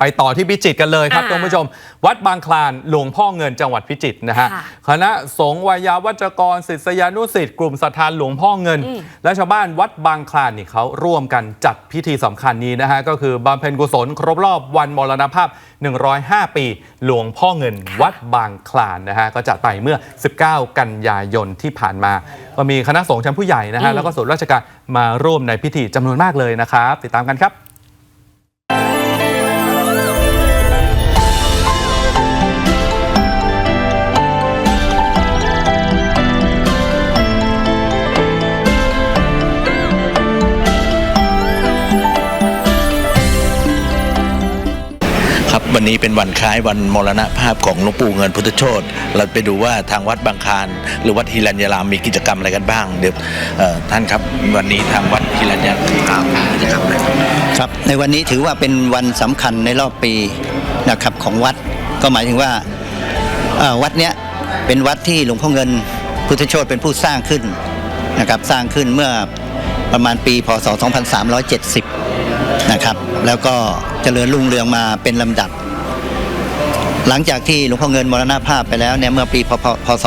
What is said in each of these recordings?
ไปต่อที่พิจิตรกันเลยครับอ่าคุณผู้ชม วัดบางคลานหลวงพ่อเงินจังหวัดพิจิตรนะฮะค่ะคณะสงฆ์วายาวัจกรศิษยานุศิษย์กลุ่มศรัทธาหลวงพ่อเงินอืมและชาวบ้านวัดบางคลานนี่เขาร่วมกันจัดพิธีสำคัญนี้นะฮะก็คือบำเพ็ญกุศลครบรอบวันมรณภาพ 105 ปี หลวงพ่อเงิน วัดบางคลานนะฮะก็จัดไปเมื่อ 19 กันยายนที่ผ่านมา ก็มีคณะสงฆ์ชั้นผู้ใหญ่นะฮะแล้วก็ส่วนราชการมาร่วมในพิธีจำนวนมากเลยนะครับติดตามกันครับ วันนี้เป็นวันคล้ายวันมรณภาพของหลวงปู่เงินพุทธโชตเราไปดูว่าทางวัดบางคานหรือวัดฮิรัญยารามมีกิจกรรมอะไรกันบ้างเดี๋ยวท่านครับวันนี้ทางวัดฮิรัญยารามมีกิจกรรมอะไรครับในวันนี้ถือว่าเป็นวันสำคัญในรอบปีนะครับของวัดก็หมายถึงว่าวัดเนี้ยเป็นวัดที่หลวงพ่อเงินพุทธโชตเป็นผู้สร้างขึ้นนะครับสร้างขึ้นเมื่อประมาณปีพศ 2370 นะครับ แล้วก็เจริญรุ่งเรืองมาเป็นลำดับ หลังจากที่หลวงพ่อเงินมรณภาพไปแล้วเนี่ยเมื่อปีพพพศ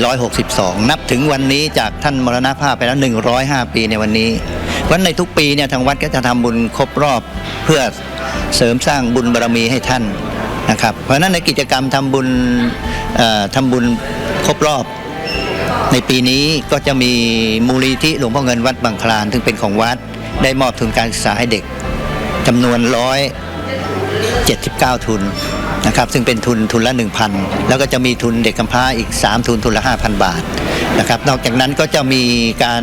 2462 นับถึงวันนี้จากท่านมรณภาพไปแล้ว 105 ปีในวันนี้วันในทุกปีเนี่ยทางวัดก็จะทำบุญครบรอบเพื่อเสริมสร้างบุญบารมีให้ท่านนะครับ เพราะฉะนั้นในกิจกรรมทำบุญเอ่อทำบุญครบรอบในปีนี้ก็จะมีมูลนิธิหลวงพ่อเงินวัดบางคลานซึ่งเป็นของวัดได้มอบทุนการศึกษาให้เด็กจำนวนร้อย79ทุน นะครับซึ่งเป็นทุนทุนละ 1,000 แล้วก็จะมีทุนเด็กกำพร้าอีก 3 ทุนทุนละ 5,000 บาทนะครับนอกจากนั้นก็จะมีการ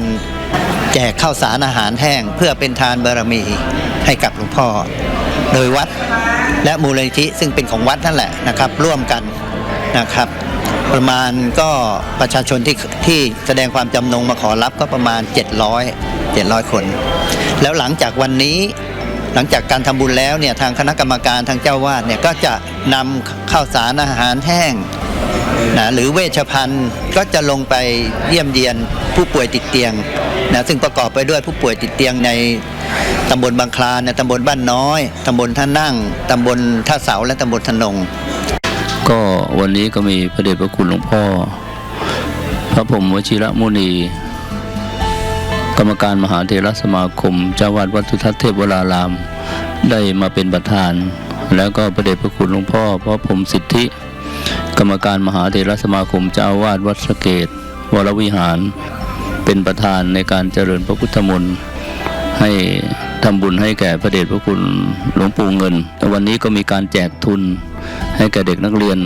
แจกข้าวสารอาหารแห้ง เพื่อเป็นทานบารมีให้กับหลวงพ่อ โดยวัดและมูลนิธิซึ่งเป็นของวัดนั่นแหละนะครับ ร่วมกันนะครับ ประมาณก็ประชาชนที่ที่แสดงความจำนงมาขอรับก็ประมาณ 700 700 คน แล้วหลังจากวันนี้ หลังจากการทำบุญแล้วเนี่ยทางคณะกรรมการทางเจ้าวาดเนี่ยก็จะนำข้าวสารอาหารแห้งนะหรือเวชภัณฑ์ก็จะลงไปเยี่ยมเยียนผู้ป่วยติดเตียงนะซึ่งประกอบไปด้วยผู้ป่วยติดเตียงในตำบลบางคลานนตำบลบ้านน้อยตำบลท่านั่งตำบลท่าเสาและตำบลทนง ก็วันนี้ก็มีพระเดชพระคุณหลวงพ่อ พระพรหมวชิระมุนี กรรมการมหาเถรสมาคมเจ้าวาดวัดสุทัศน์เทพวราราม ได้มาเป็นประธาน แล้วก็พระเดชพระคุณหลวงพ่อพระพรมสิทธิ กรรมการมหาเถรสมาคมเจ้าวาดวัดสเกต วรวิหาร เป็นประธานในการเจริญพระพุทธมนต์ให้ทำบุญให้แก่พระเดชพระคุณหลวงปู่เงิน วันนี้ก็มีการแจกทุนให้แก่เด็กนักเรียน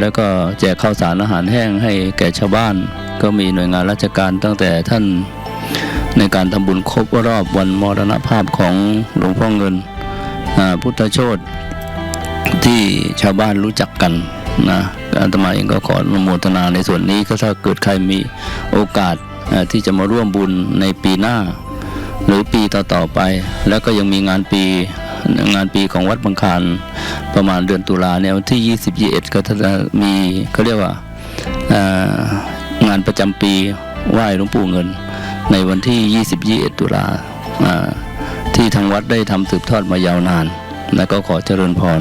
แล้วก็แจกข้าวสารอาหารแห้งให้แก่ชาวบ้าน ก็มีหน่วยงานราชการตั้งแต่ท่าน ในการทำบุญครบรอบวันมรณภาพของหลวงพ่อเงินพุทธโชตที่ชาวบ้านรู้จักกันนะอาตมาเองก็ขออนุโมทนาในส่วนนี้ก็ถ้าเกิดใครมีโอกาสที่จะมาร่วมบุญในปีหน้า หรือปีต่อๆไป แล้วก็ยังมีงานปีงานปีของวัดบางคานประมาณเดือนตุลาเนี่ยวันที่ 20 21 ก็จะมีเขาเรียกว่างานประจำปีไหว้หลวงปู่เงิน ในวันที่ 21 ตุลาอ่าที่ทางวัดได้ทำสืบทอดมายาวนาน และก็ขอเจริญพร